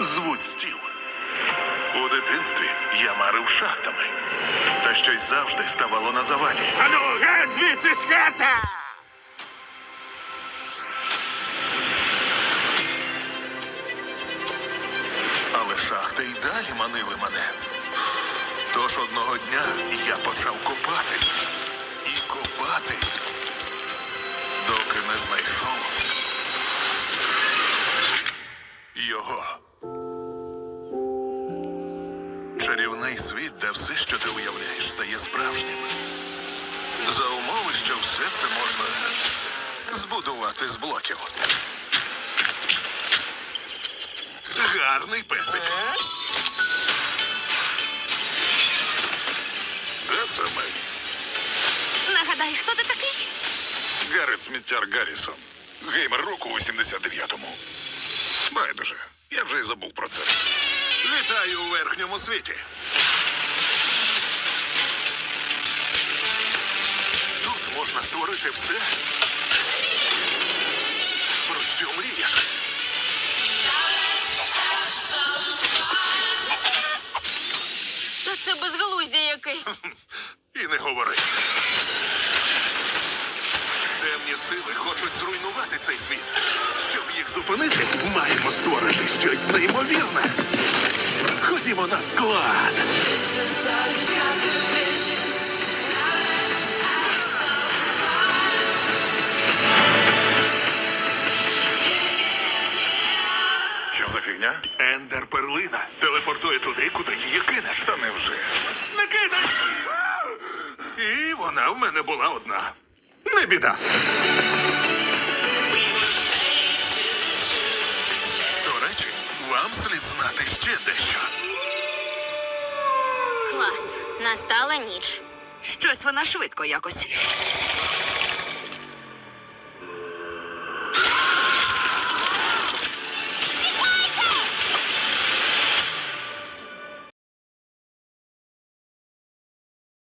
звуть стіл. У дитинстві я марив шахтами, та щось завжди ставало на заваді. Ану, геть звідси з хата! Але шахти й далі манили мене. Тож одного дня я почав копати і копати, доки не знайшов. Чарівний світ, де все, що ти уявляєш, стає справжнім. За умови, що все це можна збудувати з блоків. Гарний песик. Де це ми? Нагадай, хто ти такий? Гаррет Сміттяр Гаррісон. Геймер року у 79-му. Байдуже, я вже й забув про це. Вітаю у верхньому світі. Тут можна створити все. Про що мрієш? Та це безглуздя якесь. І не говори. Темні сили хочуть зруйнувати цей світ. Щоб їх зупинити, маємо створити щось неймовірне. Ходімо на склад. Що за фігня? Ендер перлина телепортує туди, куди її кинеш. Та невже? Не кидай! І вона в мене була одна. Не біда. До речі, вам слід знати ще дещо. Клас. Настала ніч. Щось вона швидко якось.